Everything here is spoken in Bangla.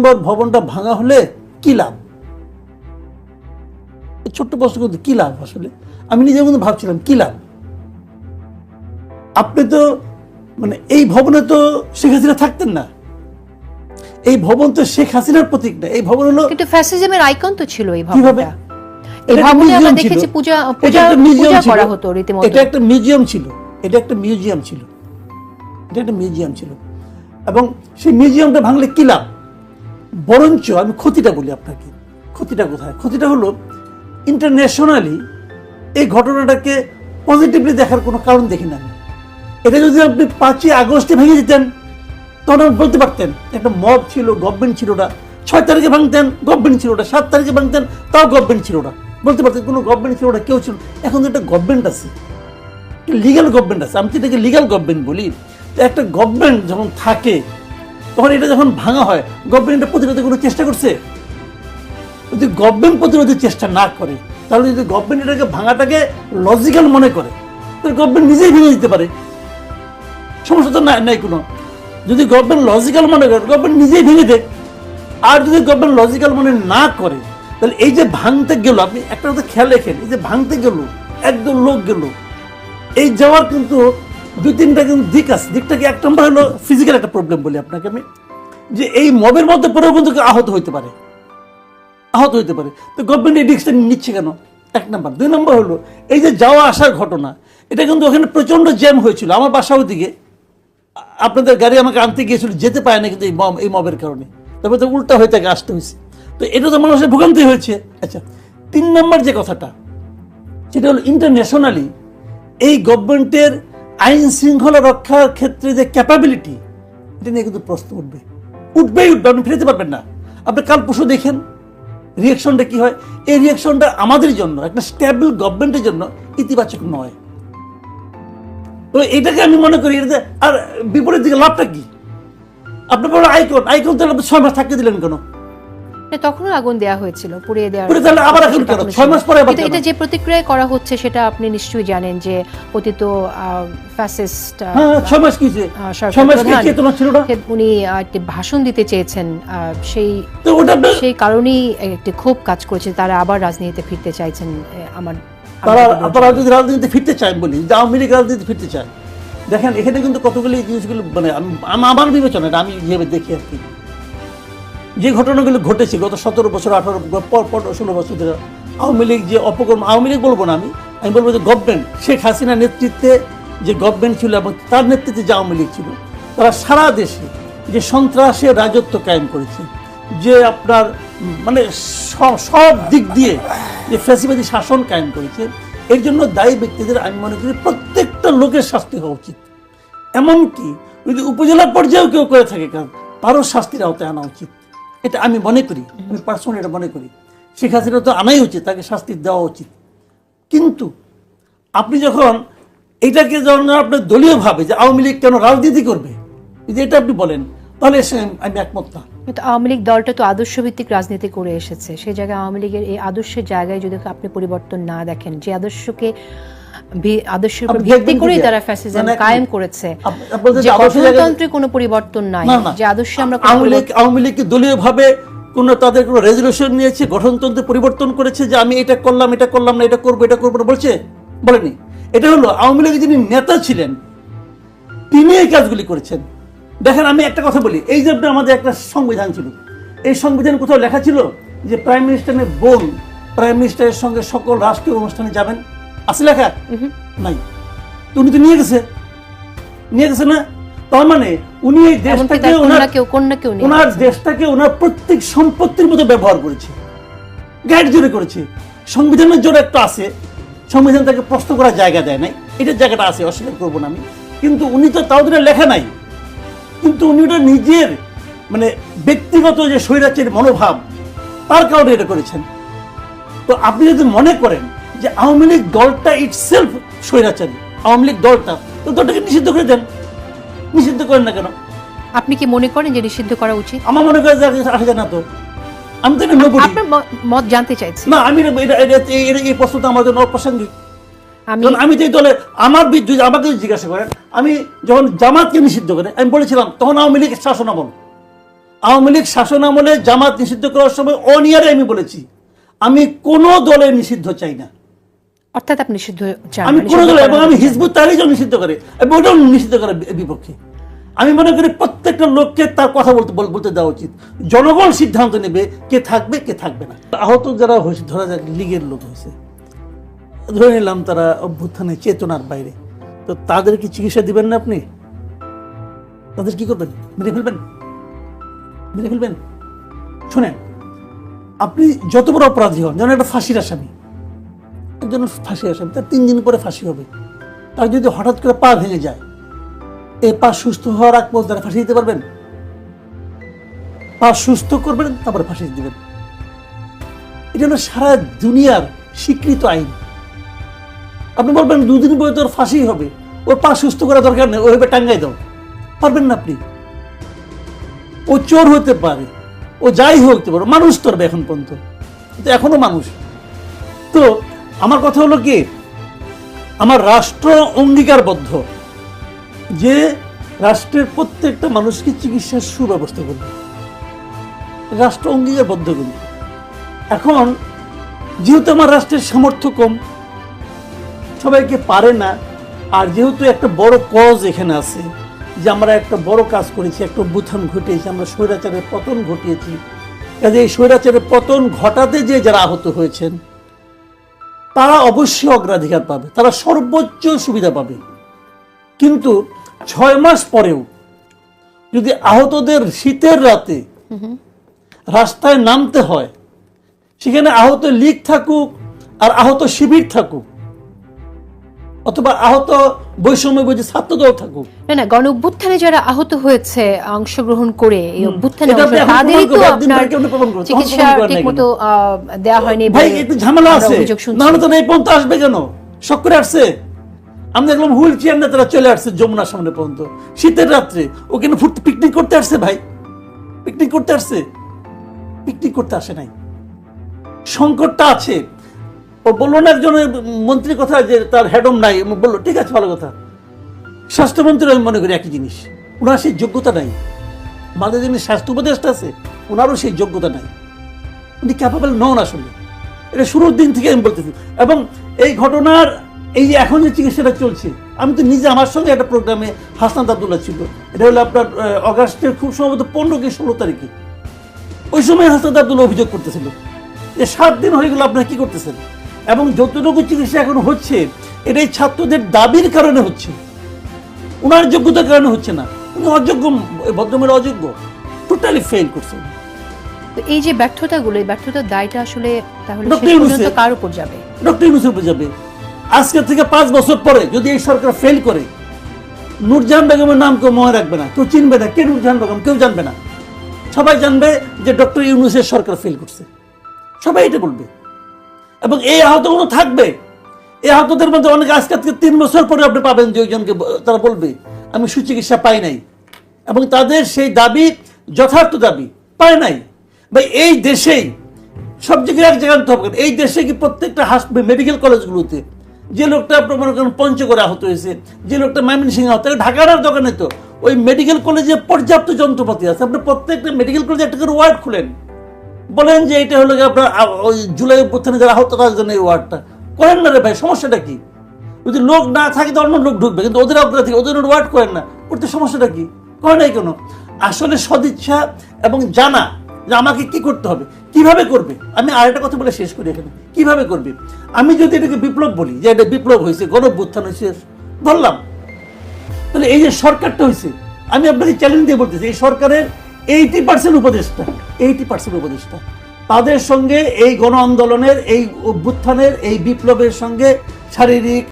নম্বর ভবনটা ভাঙা হলে কি লাভ? ছোট্ট প্রশ্ন করতে কি লাভ আসলে? আমি নিজের মধ্যে ভাবছিলাম কি লাভ? আপনি তো মানে এই ভবনে তো শেখ হাসিনা থাকতেন না। এই ভবন তো শেখ হাসিনার প্রতীক না। এই ভবন হলো কিন্তু ফ্যাসিজমের আইকন তো ছিল এই? ভবনটা। এই ভবনে আমরা দেখেছি পূজা পূজা পূজা করা হতো রীতিমতো। এটা একটা মিউজিয়াম ছিল। এটা একটা মিউজিয়াম ছিল। এটা একটা মিউজিয়াম ছিল। এবং সেই মিউজিয়ামটা ভাঙলে কি লাভ? বরঞ্চ আমি ক্ষতিটা বলি আপনাকে। ক্ষতিটা কোথায়? ক্ষতিটা হলো ইন্টারন্যাশনালি এই ঘটনাটাকে পজিটিভলি দেখার কোনো কারণ দেখি না আমি। এটা যদি আপনি পাঁচই আগস্টে ভেঙে দিতেন, তখন আপনি বলতে পারতেন একটা মব ছিল গভর্নমেন্ট ছিল না। ছয় তারিখে ভাঙতেন গভর্নমেন্ট ছিল না। সাত তারিখে ভাঙতেন, তাও গভর্নমেন্ট ছিল না। বলতে পারতেন কোনো গভর্নমেন্ট ছিল না, কেউ ছিল এখন তো একটা গভর্নমেন্ট আছে। লিগ্যাল গভর্নমেন্ট আছে। আমি তো এটাকে লিগ্যাল গভর্নমেন্ট বলি। তো একটা গভর্নমেন্ট যখন থাকে তখন এটা যখন ভাঙা হয়, গভর্নমেন্ট এটা প্রতিরোধের কোনো চেষ্টা করছে? যদি গভর্নমেন্ট প্রতিরোধের চেষ্টা না করে, তাহলে যদি গভর্নমেন্ট এটাকে ভাঙাটাকে লজিক্যাল মনে করে, তাহলে গভর্নমেন্ট নিজেই ভেঙে দিতে পারে। সমস্যা তো নাই কোনো। যদি গভর্নমেন্ট লজিক্যাল মনে করে গভর্নমেন্ট নিজেই ভেঙে দেয় আর যদি গভর্নমেন্ট লজিক্যাল মনে না করে, তাহলে এই যে ভাঙতে গেল, আপনি একটা কথা খেয়াল রেখেন, এই যে ভাঙতে গেল একদম লোক গেল, এই যাওয়ার কিন্তু দুই তিনটা কিন্তু দিক আছে। দিকটা কি এক নম্বর হলো ফিজিক্যাল একটা প্রবলেম বলি আপনাকে আমি, যে এই মবের মধ্যে পড়েও কিন্তু আহত হইতে পারে। আহত হইতে পারে। তো গভর্নমেন্ট এই রিক্সটা নিচ্ছে কেন? এক নম্বর। দুই নম্বর হলো, এই যে যাওয়া আসার ঘটনা, এটা কিন্তু ওখানে প্রচণ্ড জ্যাম হয়েছিল। আমার বাসা ওদিকে আপনাদের গাড়ি আমাকে আনতে গিয়েছিল, যেতে পারে না কিন্তু এই মব এই মবের কারণে। তবে তো উল্টা হয়ে তাকে আসতে হয়েছে। তো এটা তো মানুষের ভোগান্তি হয়েছে। আচ্ছা তিন নম্বর যে কথাটা, সেটা হলো ইন্টারন্যাশনালি এই গভর্নমেন্টের আইন শৃঙ্খলা রক্ষার ক্ষেত্রে যে ক্যাপাবিলিটি এটা নিয়ে কিন্তু প্রশ্ন উঠবে। উঠবেই উঠবে, আপনি ফেরতে পারবেন না। আপনি কাল পশু দেখেন রিয়াকশনটা কি হয়? এই রিয়াকশনটা আমাদের জন্য, একটা স্টেবল গভর্নমেন্টের জন্য ইতিবাচক নয়। তো এটাকে আমি মনে করি, এটাতে আর বিপরীত দিকে লাভটা কি? আপনি বলো আইকন আইকন তাহলে ছয় মাস থাকতে দিলেন কেন? তখনও আগুন দেওয়া হয়েছিল পুড়িয়ে দেওয়া তাহলে আবার এখন কেন? ছয় মাস পরে আবার কেন? এটা যে প্রতিক্রিয়া করা হচ্ছে সেটা আপনি নিশ্চয়ই জানেন যে পতিত ফ্যাসিস্ট হ্যাঁ ছয় মাস কিছে ছয় মাস কি চেতনা ছিল না উনি আহ, একটি ভাষণ দিতে চেয়েছেন আহ, সেই তো ওটা সেই কারণেই একটি ক্ষোভ কাজ করেছে। তারা আবার রাজনীতিতে ফিরতে চাইছেন আমার তারা আমার তারা যদি রাজনীতিতে ফিরতে চায় বলি যে আওয়ামী লীগ রাজনীতি ফিরতে চায়। দেখেন এখানে কিন্তু কতগুলি জিনিসগুলো মানে আমি- আম- আমার বিবেচনা এটা আমি যেভাবে দেখি আর কি। যে ঘটনাগুলো ঘটেছে গত সতেরো বছর, আঠারো, পর পর ষোলো বছর ধরে আওয়ামী লীগ যে অপকর্ম, আওয়ামী লীগ বলব না আমি আমি বলব যে গভর্নমেন্ট শেখ হাসিনার নেতৃত্বে যে গভর্নমেন্ট ছিল এবং তার নেতৃত্বে যে আওয়ামী লীগ ছিল, তারা সারা দেশে যে সন্ত্রাসের রাজত্ব কায়েম করেছে, যে আপনার মানে সব- দিক দিয়ে যে ফ্যাসিবাদী শাসন কায়েম করেছে, এর জন্য দায়ী ব্যক্তিদের আমি মনে করি প্রত্যেকটা লোকের শাস্তি হওয়া উচিত। এমনকি যদি উপজেলা পর্যায়েও কেউ করে থাকে, কারণ তারও শাস্তির আওতায় আনা উচিত। এটা আমি মনে করি, আমি পার্সোনালি এটা মনে করি। শেখ হাসিনা তো আনাই উচিত, তাকে শাস্তি দেওয়া উচিত। কিন্তু আপনি যখন এটাকে যখন আপনার দলীয়ভাবে যে আওয়ামী লীগ কেন রাজনীতি করবে, যদি এটা আপনি বলেন, তাহলে আমি একমত না। কিন্তু আওয়ামী লীগ দলটা তো আদর্শ ভিত্তিক রাজনীতি করে এসেছে। সেই জায়গায় আওয়ামী লীগের এই আদর্শের জায়গায় যদি আপনি পরিবর্তন না দেখেন, যে আদর্শকে আদর্শের উপর ভিত্তি তারা ফ্যাসিজম মানে কায়েম করেছে। যে গঠনতন্ত্রে কোনো পরিবর্তন নাই যে আদর্শে আমরা আওয়ামী লীগ দলীয়ভাবে কোনো তাদের কোনো রেজলিউশন নিয়েছে গঠনতন্ত্রে পরিবর্তন করেছে যে আমি এটা করলাম এটা করলাম না এটা করব এটা করব না বলছে? বলেনি। এটা হলো আওয়ামী লীগের যিনি নেতা ছিলেন তিনি এই কাজগুলি করেছেন। দেখেন আমি একটা কথা বলি এই যে আমাদের একটা সংবিধান ছিল এই সংবিধান কোথাও লেখা ছিল যে প্রাইম মিনিস্টারের বোন প্রাইম মিনিস্টারের সঙ্গে সকল রাষ্ট্রীয় অনুষ্ঠানে যাবেন। আছে লেখা? নাই। উনি তো নিয়ে গেছে। নিয়ে গেছে না? তার মানে উনি এই দেশটাকে ওনার দেশটাকে ওনার প্রত্যেক সম্পত্তির মতো ব্যবহার করেছে। গাইড জোরে করেছে। সংবিধানের জোরে একটা আছে। সংবিধান তাকে প্রশ্ন করার জায়গা দেয় নাই। এটার জায়গাটা আছে অস্বীকার করব না আমি। কিন্তু উনি তো তাও লেখা নাই। কিন্তু উনি ওটা নিজের মানে ব্যক্তিগত যে স্বৈরাচারের মনোভাব তার কারণে এটা করেছেন। তো আপনি যদি মনে করেন যে আওয়ামী লীগ দলটা ইটসেলফ স্বৈরাচারী। আওয়ামী লীগ দলটা। তো দলটাকে নিষিদ্ধ করে দেন। নিষিদ্ধ করেন না কেন? আপনি কি মনে করেন যে নিষিদ্ধ করা উচিত? আমার মনে করে যে আসা যায় না তো। আমি তো আপনার মত জানতে চাইছি। না আমি এই- প্রশ্নটা আমার জন্য অপ্রাসঙ্গিক। আমি আমি এই দলে আমার যদি আমাকে জিজ্ঞাসা করেন আমি যখন জামাতকে নিষিদ্ধ করে আমি বলেছিলাম তখন আওয়ামী লীগের শাসন আমল আওয়ামী লীগ শাসন আমলে জামাত নিষিদ্ধ করার সময় অনিয়ারে আমি বলেছি। আমি কোনো দলে নিষিদ্ধ চাই না। অর্থাৎ আপনি নিষিদ্ধ চান আমি না, কোনো এবং আমি হিজবুত তাহরিজও নিষিদ্ধ করে আমি ওটাও নিষিদ্ধ করার বি- বিপক্ষে। আমি মনে করি প্রত্যেকটা লোককে তার কথা বলতে বলতে দেওয়া উচিত। জনগণ সিদ্ধান্ত নেবে কে থাকবে কে থাকবে না। আহত যারা হয়েছে ধরা যাক লীগের লোক হয়েছে ধরে নিলাম তারা অভ্যুত্থানে চেতনার বাইরে। তো তাদের কি চিকিৎসা দিবেন না আপনি? তাদের কি করবেন? মেরে ফেলবেন? মেরে ফেলবেন? শোনেন আপনি যত বড় অপরাধী হন যেমন একটা ফাঁসির আসামি একজন ফাঁসি আসামি তার তিন দিন পরে ফাঁসি হবে। তার যদি হঠাৎ করে পা ভেঙে যায় এই পা সুস্থ হওয়ার আগ পর্যন্ত তারা ফাঁসি দিতে পারবেন? পা সুস্থ করবেন, তারপরে ফাঁসি দিবেন এটা হলো সারা দুনিয়ার স্বীকৃত আইন। আপনি বলবেন, দুদিন পরে তোর ফাঁসি হবে। ওর পা সুস্থ করা দরকার নেই, ওইভাবে টাঙ্গাই দাও। পারবেন না আপনি। ও চোর হতে পারে, ও যাই হতে পারে, মানুষ তো হবে এখন পর্যন্ত। এখনও মানুষ। তো আমার কথা হলো কি? আমার রাষ্ট্র অঙ্গীকারবদ্ধ। যে রাষ্ট্রের প্রত্যেকটা মানুষকে চিকিৎসার সুব্যবস্থা করবে। রাষ্ট্র অঙ্গীকারবদ্ধ কিন্তু এখন যেহেতু আমার রাষ্ট্রের সামর্থ্য কম, সবাইকে পারে না, আর যেহেতু একটা বড় কজ এখানে আছে, যে আমরা একটা বড় কাজ করেছি, একটা অভ্যুত্থান ঘটিয়েছি, আমরা স্বৈরাচারের পতন ঘটিয়েছি কাজে এই স্বৈরাচারের পতন ঘটাতে যে যারা আহত হয়েছেন তারা অবশ্যই অগ্রাধিকার পাবে, তারা সর্বোচ্চ সুবিধা পাবে। কিন্তু ছয় মাস পরেও যদি আহতদের শীতের রাতে রাস্তায় নামতে হয়, সেখানে আহত লীগ থাকুক আর আহত শিবির থাকুক অথবা আহত বৈষম্য বুঝে ছাত্রদল থাকুক। না না গণ অভ্যুত্থানে যারা আহত হয়েছে অংশগ্রহণ করে এই অভ্যুত্থানে তাদেরই তো আপনার চিকিৎসা প্রমাণ করেন না ঠিক কেন? মতো আহ, দেওয়া হয়নি ভাই একটু ঝামেলা আছে। নাহলে তো এই পর্যন্ত আসবে কেন? আসছে। আমি দেখলাম হুইল চেয়ার নিয়ে তারা চলে আসছে যমুনার সামনে পর্যন্ত। শীতের রাত্রে। ওখানে ফুট- পিকনিক করতে আসছে ভাই? পিকনিক করতে আসছে? পিকনিক করতে আসে নাই। সংকটটা আছে। ও বলল না একজন মন্ত্রীর কথা যে তার হেডম নাই। বলল, ঠিক আছে, ভালো কথা। স্বাস্থ্যমন্ত্রী আমি মনে করি একই জিনিস। ওনার সেই যোগ্যতা নাই। আমাদের যিনি স্বাস্থ্য উপদেষ্টা আছে, ওনারও সেই যোগ্যতা নাই। উনি ক্যাপাবল নন আসলে। এটা শুরুর দিন থেকে আমি বলতেছি। এবং এই ঘটনার, এই যে এখন যে চিকিৎসাটা চলছে, আমি তো নিজে আমার সঙ্গে একটা প্রোগ্রামে হাসনাত আবদুল্লাহ ছিল। এটা হলো আপনার অগাস্টের খুব সম্ভবত পনেরো কি ষোলো তারিখে। ওই সময় হাসনাত আবদুল্লাহ অভিযোগ করতেছিল। যে সাত দিন হয়ে গেল আপনারা কি করতেছেন? এবং যতটুকু চিকিৎসা এখন হচ্ছে এটাই ছাত্রদের দাবির কারণে হচ্ছে। ওনার যোগ্যতার কারণে হচ্ছে না। উনি অযোগ্য ভদ্রমের অযোগ্য। টোটালি ফেল করছে উনি। তো এই যে ব্যর্থতাগুলো এই ব্যর্থতার দায়টা আসলে তাহলে। কার উপর যাবে? ডক্টর ইউনুসের উপর যাবে। আজকে থেকে পাঁচ বছর পরে যদি এই সরকার ফেল করে নূরজাহান বেগমের নাম কেউ মনে রাখবে না কেউ চিনবে না কে নূরজাহান বেগম কেউ জানবে না। সবাই জানবে যে ডক্টর ইউনুসের সরকার ফেল করছে। সবাই এটা বলবে। এবং এই আহতগুলো থাকবে? এই আহতদের মধ্যে অনেক আজকে তিন বছর পরে আপনি পাবেন যে ওইজনকে তারা বলবে, আমি সুচিকিৎসা পাই নাই। এবং তাদের সেই দাবি, যথার্থ দাবি, পায় নাই। বা এই দেশেই সব জায়গায় এক জায়গায় হবে এই দেশে কি প্রত্যেকটা হাসপাতাল মেডিকেল কলেজগুলোতে যে লোকটা আপনার মনে করেন পঞ্চগড়ে আহত হয়েছে, যে লোকটা ময়মনসিং আহত ঢাকার দোকানে তো, ওই মেডিকেল কলেজে পর্যাপ্ত যন্ত্রপাতি আছে। আপনি প্রত্যেকটা মেডিকেল কলেজে একটা করে ওয়ার্ড খুলেন। বলেন যে এটা হলো আপনার ওই জুলাই অভ্যুত্থানে যারা আহত, তাদের জন্য এই ওয়ার্ডটা। করেন না রে ভাই, সমস্যাটা কি? যদি লোক না থাকে তো অন্য লোক ঢুকবে, কিন্তু ওদের অগ্রাধিকার ওদের ওয়ার্ড করেন না, করতে সমস্যাটা কি? করে নাই কেন? আসলে সদিচ্ছা এবং জানা যে আমাকে কি করতে হবে, কীভাবে করবে? আমি আর একটা কথা বলে শেষ করি এখানে। কীভাবে করবে? আমি যদি এটাকে বিপ্লব বলি, যে এটা বিপ্লব হয়েছে, গণ অভ্যুত্থান হয়েছে, ধরলাম। তাহলে এই যে সরকারটা হয়েছে, আমি আপনাকে চ্যালেঞ্জ দিয়ে বলতেছি, এই সরকারের এইটি পার্সেন্ট উপদেষ্টা এইটি পার্সেন্ট উপদেষ্টা। তাদের সঙ্গে এই গণ আন্দোলনের এই অভ্যুত্থানের, এই বিপ্লবের সঙ্গে শারীরিক